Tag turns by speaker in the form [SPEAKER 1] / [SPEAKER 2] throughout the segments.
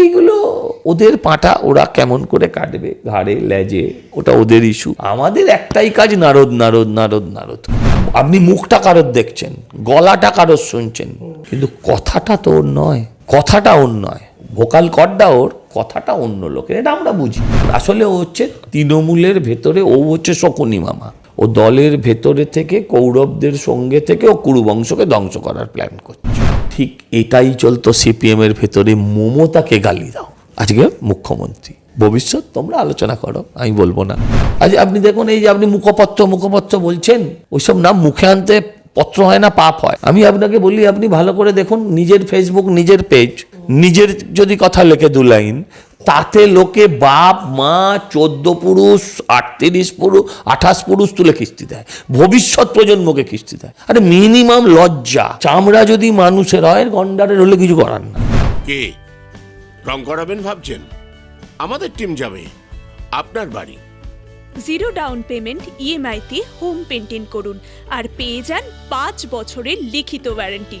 [SPEAKER 1] এইগুলো ওদের পাটা ওরা কেমন করে কাটবে? ঘাড়ে, লেজে, ওটা ওদের ইস্যু আমাদের একটাই কাজ নারদ নারদ নারদ নারদ। আপনি মুখটা কারোর দেখছেন, গলাটা কারোর শুনছেন, কিন্তু কথাটা তো ওর নয়, কথাটা ওর নয়। ভোকাল কর্ডটা ওর, কথাটা অন্য লোকের, এটা আমরা বুঝি। আসলে ও হচ্ছে তৃণমূলের ভেতরে, ও হচ্ছে শকুনি মামা। ও দলের ভেতরে থেকে, কৌরবদের সঙ্গে থেকে ও কুরুবংশকে ধ্বংস করার প্ল্যান করছে। ঠিক এটাই চলতো সিপিএম এর ভেতরে। মমতাকে গালি দাও। আজকে মুখ্যমন্ত্রী। ভবিষ্যৎ তোমরা আলোচনা করো, আমি বলব না। আজ আপনি দেখুন, এই যে আপনি মুখপত্র মুখপত্র বলছেন, ওইসব নাম মুখে আনতে পত্র হয় না, পাপ হয়। আমি আপনাকে বলি, আপনি ভালো করে দেখুন, নিজের ফেসবুক নিজের পেজ নিজের যদি কথা লেখে দু লাইন তাতে লোকে বাপ মা চোদ্দ পুরুষ আটত্রিশ পুরুষ আঠাশ পুরুষ তুলে কিস্তি দেয়। ভবিষ্যৎ প্রজন্মকে কিস্তি দেয়। আরে মিনিমাম লজ্জা। চামড়া যদি মানুষের হয় গন্ডারের হলে কিছু করার না।
[SPEAKER 2] কে? রং করাবেন ভাবছেন? আমাদের টিম যাবে। আপনার বাড়ি।
[SPEAKER 3] জিরো ডাউন পেমেন্ট ইএমআইতে হোম পেন্টিং করুন। আর পেয়ে যান পাঁচ বছরের লিখিত ওয়ারেন্টি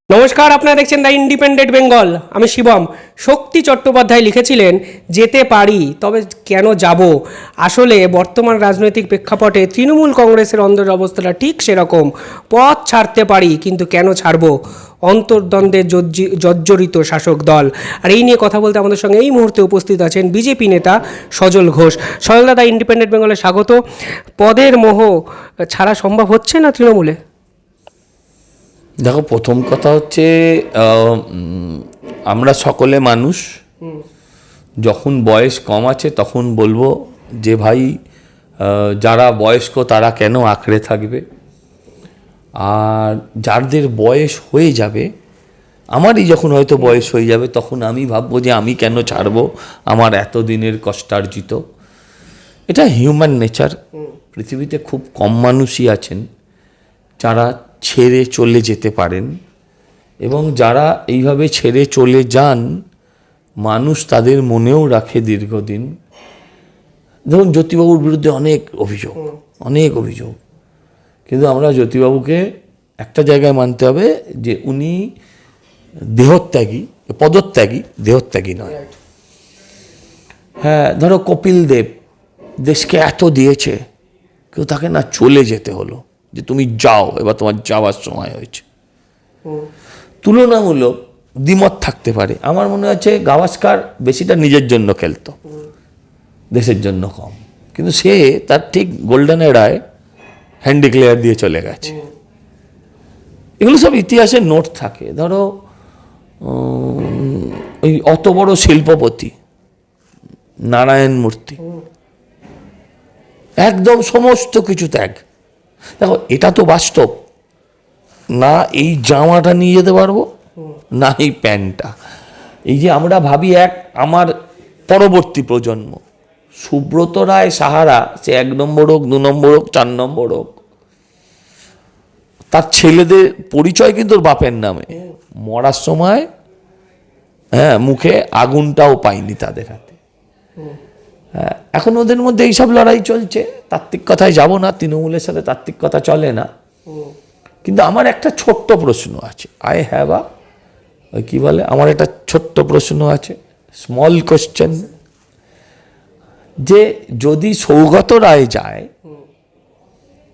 [SPEAKER 4] নমস্কার, আপনারা দেখছেন দ্য ইন্ডিপেন্ডেন্ট বেঙ্গল। আমি শিবম। শক্তি চট্টোপাধ্যায় লিখেছিলেন, যেতে পারি, তবে কেন যাব? আসলে বর্তমান রাজনৈতিক প্রেক্ষাপটে তৃণমূল কংগ্রেসের অন্দর অবস্থাটা ঠিক সেরকম। পথ ছাড়তে পারি, কিন্তু কেন ছাড়বো? অন্তর্দ্বন্দ্বে জর্জরিত শাসক দল। আর এই নিয়ে কথা বলতে আমাদের সঙ্গে এই মুহূর্তে উপস্থিত আছেন বিজেপি নেতা সজল ঘোষ। সজল দাদা ইন্ডিপেন্ডেন্ট বেঙ্গলে স্বাগত। পদের মোহ ছাড়া সম্ভব হচ্ছে না তৃণমূলে?
[SPEAKER 1] দেখো প্রথম কথা হচ্ছে আমরা সকলে মানুষ। যখন বয়স কম আছে তখন বলব যে ভাই যারা বয়স্ক তারা কেন আঁকড়ে থাকবে? আর যাদের বয়স হয়ে যাবে আমারই যখন হয়তো বয়স হয়ে যাবে তখন আমি ভাববো যে আমি কেন ছাড়বো? আমার এতদিনের কষ্টার্জিত। এটা হিউম্যান নেচার পৃথিবীতে খুব কম মানুষই আছেন যারা ছেড়ে চলে যেতে পারেন। এবং যারা এইভাবে ছেড়ে চলে যান মানুষ তাদের মনেও রাখে দীর্ঘদিন। ধরুন জ্যোতিবাবুর বিরুদ্ধে অনেক অভিযোগ অনেক অভিযোগ। কিন্তু আমরা জ্যোতিবাবুকে একটা জায়গায় মানতে হবে যে উনি দেহত্যাগী পদত্যাগী দেহত্যাগী নয়। হ্যাঁ ধরো কপিল দেব দেশকে এত দিয়েছে কেউ তাকে না চলে যেতে হলো। যে তুমি যাও এবার তোমার যাওয়ার সময় হয়েছে। তুলনামূলক দ্বিমত থাকতে পারে। আমার মনে হচ্ছে গাভাস্কার বেশিটা নিজের জন্য খেলতো দেশের জন্য কম। কিন্তু সে তার ঠিক গোল্ডেন এরায় হ্যান্ড ডিক্লেয়ার দিয়ে চলে গেছে। এগুলো সব ইতিহাসে নোট থাকে। ধরো ওই অত বড় শিল্পপতি নারায়ণ মূর্তি। একদম সমস্ত কিছু ত্যাগ। দেখো, এটা তো বাস্তব। না এই জামাটা নিয়ে যেতে পারব, না এই প্যান্টটা। এই যে আমরা ভাবি এক আমার পরবর্তী প্রজন্ম, সুব্রত রায় সাহারা, সে এক নম্বর হোক, দু নম্বর হোক, চার নম্বর হোক, তার ছেলেদের পরিচয় কিন্তু বাপের নামে। মরার সময় হ্যাঁ মুখে আগুনটাও পাইনি তাদের হাতে। এখন ওদের মধ্যে এইসব লড়াই চলছে। তাত্ত্বিক কথায় যাব না তৃণমূলের সাথে তাত্ত্বিক কথা চলে না। কিন্তু আমার একটা ছোট্ট প্রশ্ন আছে। আই হ্যাভ আ ওই কী বলে? আমার একটা ছোট্ট প্রশ্ন আছে। স্মল কোশ্চেন যে যদি সৌগত রায় যায়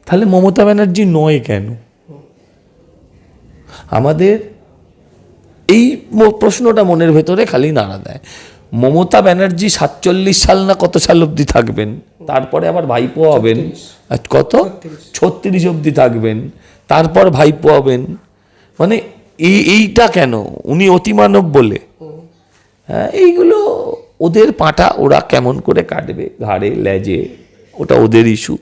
[SPEAKER 1] তাহলে মমতা ব্যানার্জি নয় কেন? আমাদের এই প্রশ্নটা মনের ভেতরে খালি নাড়া দেয়। মমতা ব্যানার্জি সাতচল্লিশ সাল না কত সাল অবধি থাকবেন? তারপরে আবার ভাইপো হবেন। কত? ছত্রিশ। অবধি থাকবেন। তারপর ভাইপো হবেন। মানে এই এইটা কেন? উনি অতিমানব বলে। হ্যাঁ এইগুলো ওদের পাটা ওরা কেমন করে কাটবে? ঘাড়ে লেজে ওটা ওদের ইস্যু।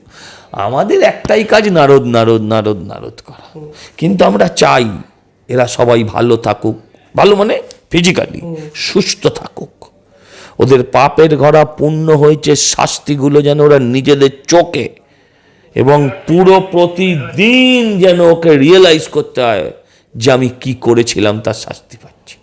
[SPEAKER 1] আমাদের একটাই কাজ নারদ নারদ নারদ নারদ করা। কিন্তু আমরা চাই এরা সবাই ভালো থাকুক। ভালো মানে ফিজিক্যালি সুস্থ থাকুক। ওদের পাপের ঘরা পূর্ণ হয়েছে, শাস্তিগুলো যেন ওরা নিজেদের চোখে এবং পুরো প্রতিদিন যেন ওকে রিয়েলাইজ করতে হয় যে আমি কি করেছিলাম তার শাস্তি পাচ্ছি।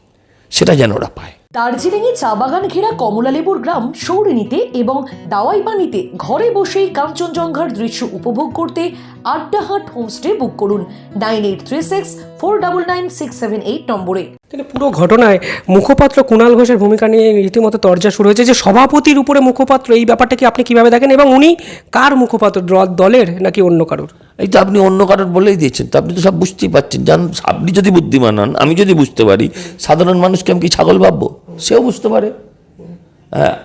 [SPEAKER 1] সেটা যেন ওরা পায়।
[SPEAKER 5] দার্জিলিংয়ে চা বাগান ঘেরা কমলালেবুর গ্রাম সৌরিনীতে এবং দাওয়াই পানিতে ঘরে বসেই কাঞ্চনজঙ্ঘার দৃশ্য উপভোগ করতে আড্ডাহাট হোমস্টে বুক করুন nine eight three six four double nine six seven eight নম্বরে।
[SPEAKER 4] কিন্তু পুরো ঘটনায় মুখপাত্র কুণাল ঘোষের ভূমিকা নিয়ে রীতিমতো তর্জা শুরু হয়েছে যে সভাপতির উপরে মুখপাত্র এই ব্যাপারটা কি আপনি কীভাবে দেখেন এবং উনি কার মুখপাত্র দল- দলের নাকি অন্য কারোর?
[SPEAKER 1] এই তো আপনি অন্য কারোর বলেই দিয়েছেন তো আপনি তো সব বুঝতেই পারছেন। জান আপনি যদি বুদ্ধিমান হন আমি যদি বুঝতে পারি সাধারণ মানুষকে আমি কি ছাগল ভাববো? সেও বুঝতে পারে। হ্যাঁ,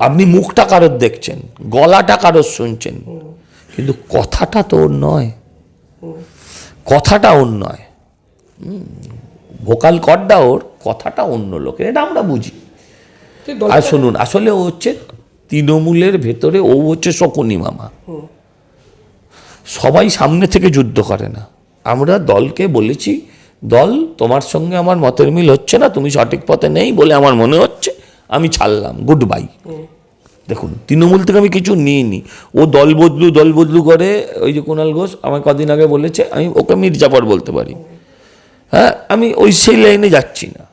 [SPEAKER 1] আপনি মুখটা কারোর দেখছেন গলাটা কারোর শুনছেন কিন্তু কথাটা তো ওর নয়। কথাটা ওর নয়। ভোকাল কর্ডটা ওর কথাটা অন্য লোকের এটা আমরা বুঝি। আর শুনুন আসলে ও হচ্ছে তৃণমূলের ভেতরে ও হচ্ছে শকুনি মামা। সবাই সামনে থেকে যুদ্ধ করে না। আমরা দলকে বলেছি দল তোমার সঙ্গে আমার মতের মিল হচ্ছে না তুমি সঠিক পথে নেই বলে আমার মনে হচ্ছে আমি ছাড়লাম গুড বাই দেখুন তৃণমূল থেকে আমি কিছু নিইনি। ও দল বদলু দল বদলু করে ওই যে কুণাল ঘোষ আমার কদিন আগে বলেছে আমি ওকে মির্জাফর বলতে পারি। হ্যাঁ আমি ওই সেই লাইনে যাচ্ছি না।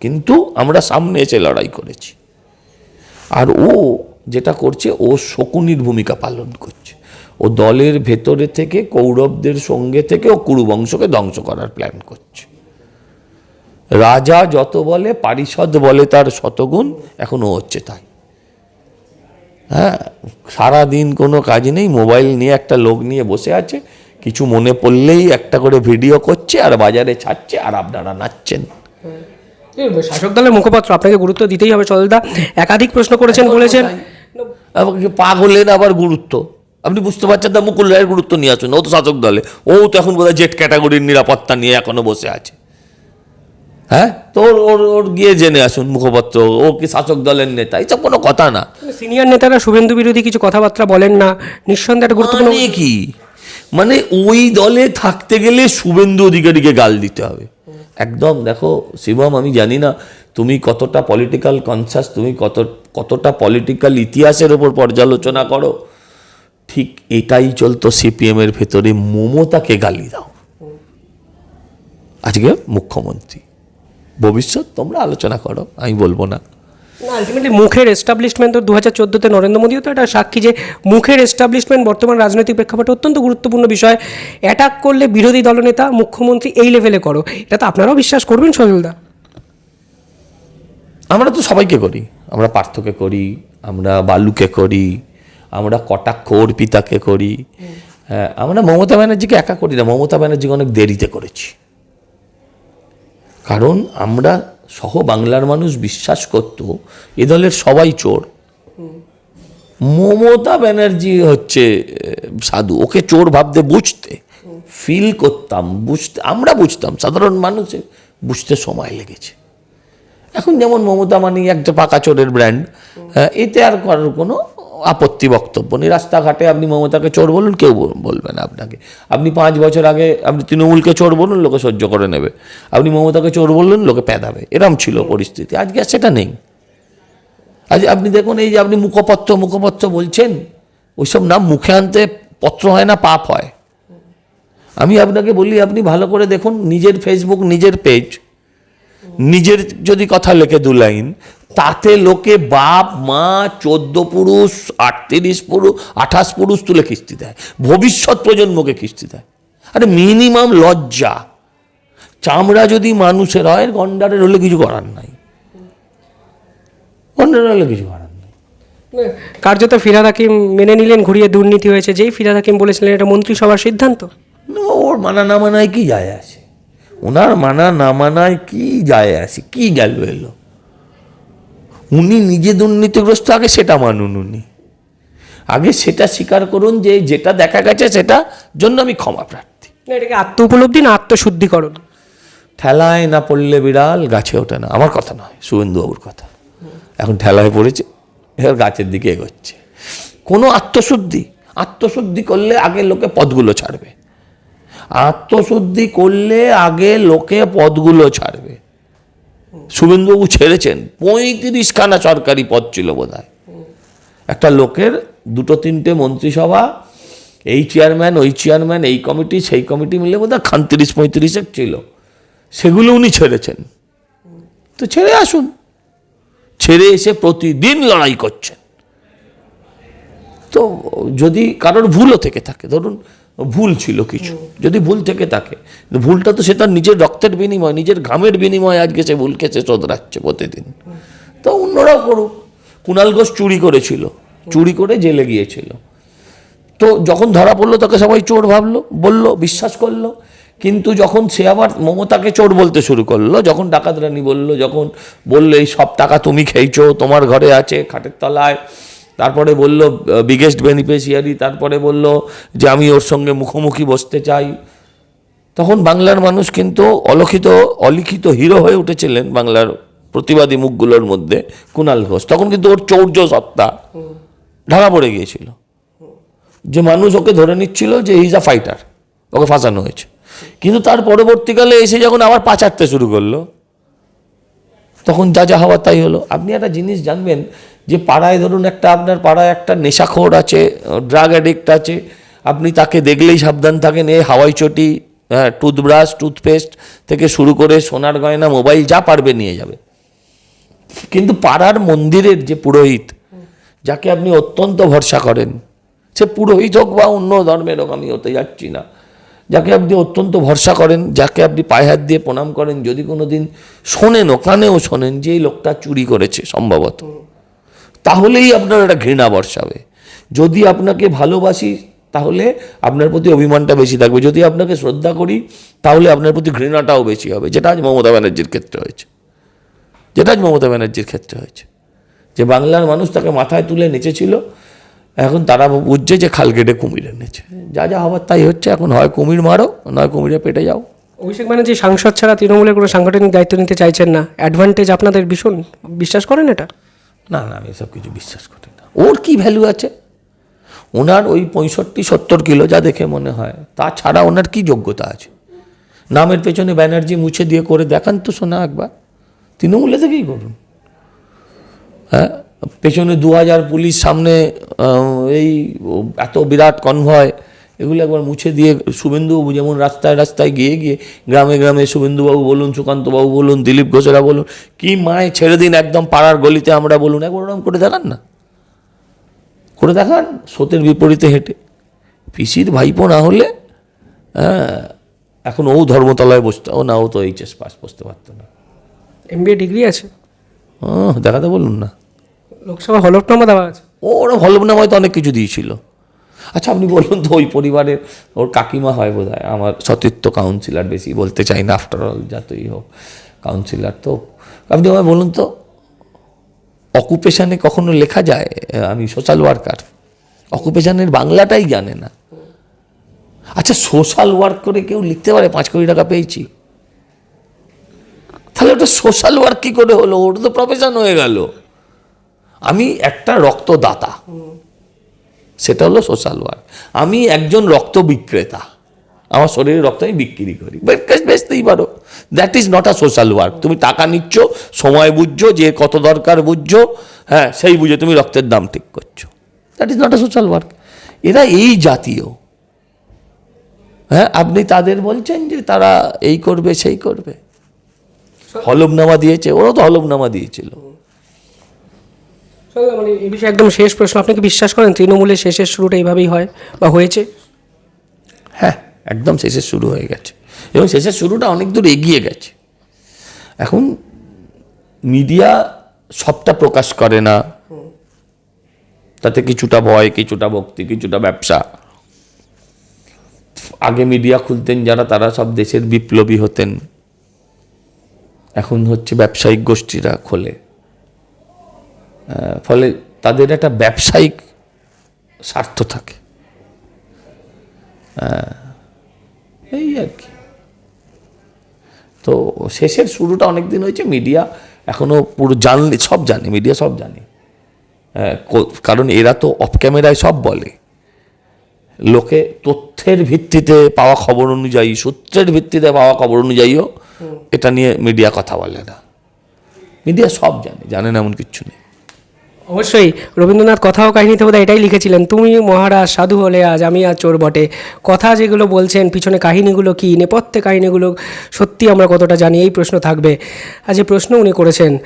[SPEAKER 1] কিন্তু আমরা সামনে এসে লড়াই করেছি। আর ও যেটা করছে ও শকুনির ভূমিকা পালন করছে। ও দলের ভেতরে থেকে কৌরবদের সঙ্গে থেকে ও কুরুবংশকে ধ্বংস করার প্ল্যান করছে। রাজা যত বলে পারিষদ বলে তার শতগুণ এখনও হচ্ছে তাই। হ্যাঁ সারাদিন কোনো কাজ নেই মোবাইল নিয়ে একটা লোক নিয়ে বসে আছে কিছু মনে পড়লেই একটা করে ভিডিও করছে আর বাজারে ছাড়ছে আর আপনারা নাচছেন।
[SPEAKER 4] শাসক দলের মুখপাত্র আপনাকে গুরুত্ব দিতেই হবে চলদা। একাধিক প্রশ্ন করেছেন বলেছেন।
[SPEAKER 1] পাগলের আবার গুরুত্ব? আপনি বুঝতে পারছেন না মুকুল রায়ের গুরুত্ব নিয়ে আসুন ও তো শাসক দলে। ও তো এখন বোধহয় জেট ক্যাটাগরির নিরাপত্তা নিয়ে এখনও বসে আছে। হ্যাঁ? তো ওর ওর ওর গিয়ে জেনে আসুন মুখপাত্র ও কি শাসক দলের নেতা এইসব কোনো কথা না।
[SPEAKER 4] সিনিয়র নেতারা শুভেন্দু বিরোধী কিছু কথাবার্তা বলেন না নিঃসন্দেহে গুরুত্বপূর্ণ
[SPEAKER 1] মানে কি? মানে ওই দলে থাকতে গেলে শুভেন্দু অধিকারীকে গাল দিতে হবে। একদম দেখো শিবম আমি জানি না তুমি কতটা পলিটিক্যাল কনসাস তুমি কত কতটা পলিটিক্যাল ইতিহাসের ওপর পর্যালোচনা করো। ঠিক এটাই চলতো সিপিএম এর ভেতরে। মমতাকে গালি দাও। আজকে মুখ্যমন্ত্রী। ভবিষ্যৎ তোমরা আলোচনা করো আমি বলব না।
[SPEAKER 4] আলটিমেটলি মুখের এস্টাবলিশমেন্ট তো দু হাজার চোদ্দোতে নরেন্দ্র মোদীও তো এটা সাক্ষী যে মুখের এস্টাবলিশমেন্ট বর্তমান রাজনৈতিক প্রেক্ষাপটে অত্যন্ত গুরুত্বপূর্ণ বিষয়। অ্যাটাক করলে বিরোধী দলনেতা মুখ্যমন্ত্রী এই লেভেলে করো। এটা তো আপনারাও বিশ্বাস করবেন সজলদা
[SPEAKER 1] আমরা তো সবাইকে করি। আমরা পার্থকে করি আমরা বালুকে করি আমরা কটাক্ষ অর্পিতাকে করি। হ্যাঁ আমরা মমতা ব্যানার্জিকে একা করি না। মমতা ব্যানার্জিকে অনেক দেরিতে করেছি। কারণ আমরা সহ বাংলার মানুষ বিশ্বাস করত, এ দলের সবাই চোর। মমতা ব্যানার্জি হচ্ছে সাধু। ওকে চোর ভাবতে বুঝতে ফিল করতাম, বুঝতে, আমরা বুঝতাম, সাধারণ মানুষের বুঝতে সময় লেগেছে। এখন যেমন মমতা মানে একটা পাকা চোরের ব্র্যান্ড এতে আর করার কোনো আপত্তি বক্তব্য নেই। রাস্তাঘাটে আপনি মমতাকে চোর বলুন, কেউ বলবে না আপনাকে। আপনি পাঁচ বছর আগে আপনি তৃণমূলকে চোর বলুন, লোকে সহ্য করে নেবে। আপনি মমতাকে চোর বললেন, লোকে পেদাবে। এরম ছিল পরিস্থিতি। আজকে আর সেটা নেই। আজ আপনি দেখুন, এই যে আপনি মুখপত্র মুখপত্র বলছেন, ওইসব নাম মুখে আনতে পত্র হয় না, পাপ হয়। আমি আপনাকে বলি, আপনি ভালো করে দেখুন, নিজের ফেসবুক নিজের পেজ নিজের যদি কথা লেখে দু লাইন তাতে লোকে বাপ মা চোদ্দ পুরুষ আটত্রিশ পুরুষ আঠাশ পুরুষ তুলে কিস্তি দেয়। ভবিষ্যৎ প্রজন্মকে কিস্তি দেয়। আরে মিনিমাম লজ্জা। চামড়া যদি মানুষের হয় গন্ডারের হলে কিছু করার নাই। গন্ডারের হলে কিছু করার নাই।
[SPEAKER 4] কার্যত ফিরাদ হাকিম মেনে নিলেন ঘুরিয়ে দুর্নীতি হয়েছে। যেই ফিরাদ হাকিম বলেছিলেন এটা মন্ত্রিসভার সিদ্ধান্ত।
[SPEAKER 1] ওর মানা না মানায় কি যায় আসে? ওনার মানা না মানায় কি যায় আসে? কি গেল এলো? উনি নিজে দুর্নীতিগ্রস্ত আগে সেটা মানুন উনি। আগে সেটা স্বীকার করুন যে যেটা দেখা গেছে সেটা জন্য আমি ক্ষমা প্রার্থী।
[SPEAKER 4] এটাকে আত্ম উপলব্ধি না আত্মশুদ্ধিকরণ?
[SPEAKER 1] ঠেলায় না পড়লে বিড়াল গাছে ওঠে না। আমার কথা নয় শুভেন্দুবাবুর কথা। এখন ঠেলায় পড়েছে এবার গাছের দিকে এগোচ্ছে। কোনো আত্মশুদ্ধি আত্মশুদ্ধি করলে আগে লোকে পদগুলো ছাড়বে। আত্মশুদ্ধি করলে আগে লোকে পদগুলো ছাড়বে। শুভেন্দুবাবু ছেড়েছেন। পঁয়ত্রিশ খানা সরকারি পদ ছিল বোধ একটা লোকের দুটো তিনটে মন্ত্রিসভা, এই চেয়ারম্যান ওই চেয়ারম্যান এই কমিটি সেই কমিটি মিলে বোধ হয় খানত্রিশ পঁয়ত্রিশের ছিল। সেগুলো উনি ছেড়েছেন। তো ছেড়ে আসুন। ছেড়ে এসে প্রতিদিন লড়াই করছেন। তো যদি কারোর ভুলও থেকে থাকে, ধরুন ভুল ছিল কিছু। যদি ভুল থেকে থাকে ভুলটা তো সে তার নিজের রক্তের বিনিময়, নিজের ঘামের বিনিময়ে আজকে সে ভুলকে সে শোধরাচ্ছে প্রতিদিন। তো অন্যরাও করুক। কুণাল ঘোষ চুরি করেছিল, চুরি করে জেলে গিয়েছিল। তো যখন ধরা পড়ল, তাকে সবাই চোর ভাবলো, বলল, বিশ্বাস করল। কিন্তু যখন সে আবার মমতাকে চোর বলতে শুরু করল, যখন ডাকাত রানী বলল, যখন বলল, এই সব টাকা তুমি খেয়েছো, তোমার ঘরে আছে, খাটের তলায় তারপরে বলল বিগেস্ট বেনিফিশিয়ারি তারপরে বলল যে, আমি ওর সঙ্গে মুখোমুখি বসতে চাই। তখন বাংলার মানুষ কিন্তু অলিখিত অলিখিত হিরো হয়ে উঠেছিলেন বাংলার প্রতিবাদী মুখগুলোর মধ্যে কুণাল ঘোষ। তখন কিন্তু ওর চৌর্য সত্তা ঢাকা পড়ে গিয়েছিল। যে মানুষ ওকে ধরে নিচ্ছিল যে ইজ আ ফাইটার ওকে ফাঁসানো হয়েছে। কিন্তু তার পরবর্তীকালে এসে যখন আবার পাচারতে শুরু করল, তখন যা যা হওয়ার তাই হলো। আপনি একটা জিনিস জানবেন যে পাড়ায় ধরুন একটা আপনার পাড়ায় একটা নেশাখোর আছে ড্রাগ অ্যাডিক্ট আছে, আপনি তাকে দেখলেই সাবধান থাকেন, এ হাওয়াই চটি হ্যাঁ টুথব্রাশ টুথপেস্ট থেকে শুরু করে সোনার গয়না মোবাইল যা পারবে নিয়ে যাবে। কিন্তু পাড়ার মন্দিরের যে পুরোহিত, যাকে আপনি অত্যন্ত ভরসা করেন, সে পুরোহিত হোক বা অন্য ধর্মের হোক, আমি হতে যাচ্ছি না। যাকে আপনি অত্যন্ত ভরসা করেন, যাকে আপনি পায়ে হাত দিয়ে প্রণাম করেন, যদি কোনো দিন শোনেনও কানেও শোনেন যে এই লোকটা চুরি করেছে সম্ভবত। তাহলেই আপনার একটা ঘৃণা বর্ষাবে। যদি আপনাকে ভালোবাসি, তাহলে আপনার প্রতি অভিমানটা বেশি থাকবে। যদি আপনাকে শ্রদ্ধা করি, তাহলে আপনার প্রতি ঘৃণাটাও বেশি হবে। যেটা আজ মমতা ব্যানার্জির ক্ষেত্রে হয়েছে। যেটা আজ মমতা ব্যানার্জির ক্ষেত্রে হয়েছে। যে বাংলার মানুষ তাকে মাথায় তুলে নেচেছিল, এখন তারা বুঝছে যে খাল কেটে কুমির এনেছে। যা যা হবার তাই হচ্ছে। এখন হয় কুমির মারো, নয় কুমিরে পেটে যাও।
[SPEAKER 4] অভিষেক ব্যানার্জি, সাংসদ ছাড়া তৃণমূলের কোনো সাংগঠনিক দায়িত্ব নিতে চাইছেন না। অ্যাডভান্টেজ আপনাদের ভীষণ। বিশ্বাস করেন এটা?
[SPEAKER 1] না না, আমি এসব কিছু বিশ্বাস করি না। ওর কি ভ্যালু আছে? ওনার ওই পঁয়ষট্টি, সত্তর কিলো যা দেখে মনে হয়, তাছাড়া ওনার কি যোগ্যতা আছে? নামের পেছনে ব্যানার্জি মুছে দিয়ে করে দেখান তো শোনা একবার। তৃণমূলে থেকেই করুন। হ্যাঁ? পেছনে দু হাজার পুলিশ, সামনে এই এত বিরাট কনভয় এগুলো একবার মুছে দিয়ে শুভেন্দুবাবু যেমন রাস্তায় রাস্তায় গিয়ে গিয়ে গ্রামে গ্রামে শুভেন্দুবাবু বলুন সুকান্তবাবু বলুন দিলীপ ঘোষেরা বলুন কি মায় ছেড়ে দিন একদম পাড়ার গলিতে আমরা বলুন একবার ওরকম করে দেখান না। করে দেখান স্রোতের বিপরীতে হেঁটে। পিসির ভাইপো না হলে হ্যাঁ এখন ও ধর্মতলায় বসতো ও না ও তো এইচএস পাস বসতে পারতো না।
[SPEAKER 4] এমবিএ ডিগ্রি আছে?
[SPEAKER 1] ও দেখাতে বলুন না।
[SPEAKER 4] লোকসভা হলফনামা দেওয়া আছে।
[SPEAKER 1] ও ওরা হলফনামায় তো অনেক কিছু দিয়েছিল। আচ্ছা আপনি বলুন তো, ওই পরিবারের ওর কাকিমা হয় বোধ আমার সতীর্থ কাউন্সিলর বেশি, বলতে চাই না আফটার অল যতই হোক কাউন্সিলর তো। আপনি আমায় বলুন তো অকুপেশানে কখনো লেখা যায়? আমি সোশ্যাল ওয়ার্কার অকুপেশানের বাংলাটাই জানে না। আচ্ছা সোশ্যাল ওয়ার্ক করে কেউ লিখতে পারে? পাঁচ কোটি টাকা পেয়েছি। তাহলে ওটা সোশ্যাল ওয়ার্ক কী করে হলো ওটা তো প্রফেশন হয়ে গেল। আমি একটা রক্তদাতা। সেটা হলো সোশ্যাল ওয়ার্ক আমি একজন রক্ত বিক্রেতা। আমার শরীরে রক্ত আমি বিক্রি করি। বেচতেই পারো। That is not a social work তুমি টাকা নিচ্ছ সময় বুঝছ যে কত দরকার বুঝছ হ্যাঁ সেই বুঝে তুমি রক্তের দাম ঠিক করছ। That is not a social work এরা এই জাতীয়। হ্যাঁ আপনি তাদের বলছেন যে তারা এই করবে সেই করবে। হলফনামা দিয়েছে ওরাও তো হলফনামা দিয়েছিল।
[SPEAKER 4] মানে এই বিষয়ে একদম শেষ প্রশ্ন। আপনি কি বিশ্বাস করেন তৃণমূলের শেষের শুরুটা এইভাবেই হয় বা হয়েছে?
[SPEAKER 1] হ্যাঁ একদম শেষের শুরু হয়ে গেছে। এবং শেষের শুরুটা অনেক দূর এগিয়ে গেছে। এখন মিডিয়া সবটা প্রকাশ করে না। তাতে কিছুটা ভয়, কিছুটা ভক্তি, কিছুটা ব্যবসা। আগে মিডিয়া খুলতেন যারা, তারা সব দেশের বিপ্লবী হতেন। এখন হচ্ছে ব্যবসায়িক গোষ্ঠীরা খোলে। ফলে তাদের একটা ব্যবসায়িক স্বার্থ থাকে। এই আর কি। তো শেষের শুরুটা অনেক দিন হয়েছে মিডিয়া এখনও পুরো জানলে সব জানে মিডিয়া সব জানে। কারণ এরা তো অফ ক্যামেরায় সব বলে। লোকে তথ্যের ভিত্তিতে পাওয়া খবর অনুযায়ী সূত্রের ভিত্তিতে পাওয়া খবর অনুযায়ীও এটা নিয়ে মিডিয়া কথা বলে না। মিডিয়া সব জানে জানে না এমন কিচ্ছু নেই।
[SPEAKER 4] অবশ্যই রবীন্দ্রনাথ কথা ও কাহিনীতে বোধহয় এটাই লিখেছিলেন তুমি মহারাজ সাধু হলে আজ আমি আর চোর বটে। কথা যেগুলো বলছেন পিছনে কাহিনীগুলো কি? নেপথ্যে কাহিনীগুলো সত্যি আমরা কতটা জানি? এই প্রশ্ন থাকবে। আজ যে প্রশ্ন উনি করেছেন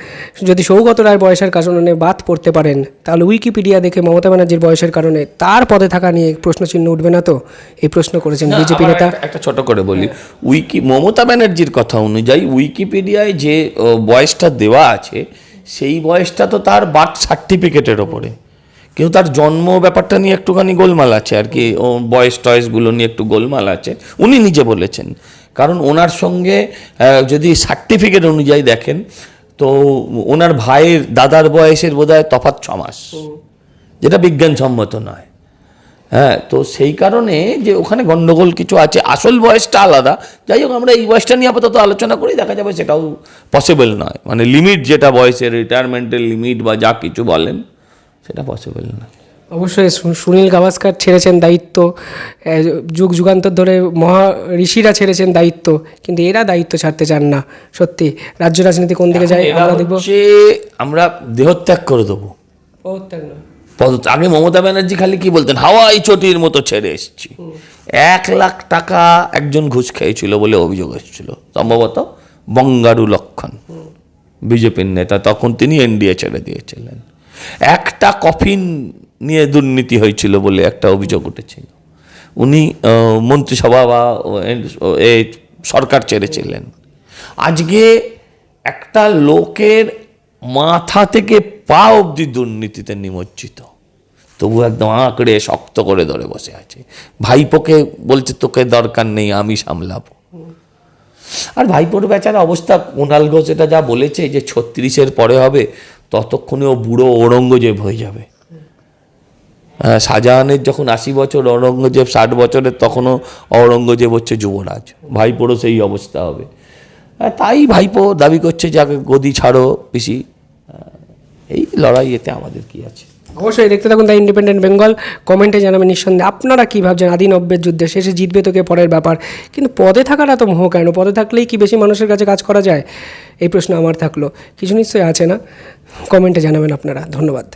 [SPEAKER 4] যদি সৌগত রায় বয়সের কারণে বাদ পড়তে পারেন তাহলে উইকিপিডিয়া দেখে মমতা ব্যানার্জির বয়সের কারণে তার পদে থাকা নিয়ে প্রশ্নচিহ্ন উঠবে না তো? এই প্রশ্ন করেছেন বিজেপি নেতা।
[SPEAKER 1] একটা- একটা ছোট করে বলি। উইকি মমতা ব্যানার্জির কথা অনুযায়ী উইকিপিডিয়ায় যে বয়সটা দেওয়া আছে সেই বয়সটা তো তার বার্থ সার্টিফিকেটের ওপরে। কিন্তু তার জন্ম ব্যাপারটা নিয়ে একটুখানি গোলমাল আছে আর কি ও বয়স টয়েসগুলো নিয়ে একটু গোলমাল আছে। উনি নিজে বলেছেন। কারণ ওনার সঙ্গে যদি সার্টিফিকেট অনুযায়ী দেখেন তো ওনার ভাইয়ের দাদার বয়সের বোধহয় তফাৎ ছমাস। যেটা বিজ্ঞানসম্মত নয়। হ্যাঁ তো সেই কারণে যে ওখানে গন্ডগোল কিছু আছে আসল বয়সটা আলাদা। যাই হোক আমরা এই বয়সটা নিয়ে আপাতত আলোচনা করি দেখা যাবে সেটাও পসিবল নয়। মানে লিমিট যেটা বয়সের রিটায়ারমেন্টের লিমিট বা যা কিছু বলেন সেটা পসিবল নয়
[SPEAKER 4] অবশ্যই সুনীল গাভাস্কার ছেড়েছেন দায়িত্ব যুগ যুগান্তর ধরে মহা ঋষিরা ছেড়েছেন দায়িত্ব কিন্তু এরা দায়িত্ব ছাড়তে চান না সত্যি। রাজ্য রাজনীতি কোন দিকে যায় আমরা দেখব।
[SPEAKER 1] আমরা দেহত্যাগ করে দেবো।
[SPEAKER 4] পদত্যাগ নয়।
[SPEAKER 1] আগে মমতা ব্যানার্জি খালি কি বলতেন হাওয়াই চটির মতো ছেড়ে এসেছি। এক লাখ টাকা একজন ঘুষ খেয়েছিল বলে অভিযোগ এসেছিল। সম্ভবত বঙ্গারু লক্ষণ বিজেপির নেতা তখন তিনি এনডিএ ছেড়ে দিয়েছিলেন। একটা কফিন নিয়ে দুর্নীতি হয়েছিল বলে একটা অভিযোগ উঠেছিল। উনি মন্ত্রিসভা বা সরকার ছেড়েছিলেন। আজকে একটা লোকের মাথা থেকে পা অবধি দুর্নীতিতে নিমজ্জিত। তবু একদম আঁকড়ে শক্ত করে ধরে বসে আছে। ভাইপোকে বলছে, তোকে দরকার নেই, আমি সামলাবো। আর ভাইপোর বেচারা অবস্থা, কুণাল ঘোষ এটা যা বলেছে যে ছত্রিশের পরে হবে, ততক্ষণে ও বুড়ো ঔরঙ্গজেব হয়ে যাবে। শাহজাহানের যখন আশি বছর, ঔরঙ্গজেব ষাট বছরের, তখনও ঔরঙ্গজেব হচ্ছে যুবরাজ। ভাইপোরও সেই অবস্থা হবে। তাই ভাইপো দাবি করছে যাকে গদি ছাড়ো পিসি। এই লড়াই এতে আমাদের কি আছে?
[SPEAKER 4] অবশ্যই দেখতে থাকুন দ্য ইন্ডিপেন্ডেন্ট বেঙ্গল। কমেন্টে জানাবেন নিঃসন্দেহে, আপনারা কী ভাবছেন? আদি নব্বের যুদ্ধে শেষে জিতবে তোকে পরের ব্যাপার? কিন্তু পদে থাকাটা তো মোহ কেন? পদে থাকলেই কি বেশি মানুষের কাছে কাজ করা যায়? এই প্রশ্ন আমার থাকল। কিছু নিশ্চয়ই আছে না? কমেন্টে জানাবেন আপনারা। ধন্যবাদ।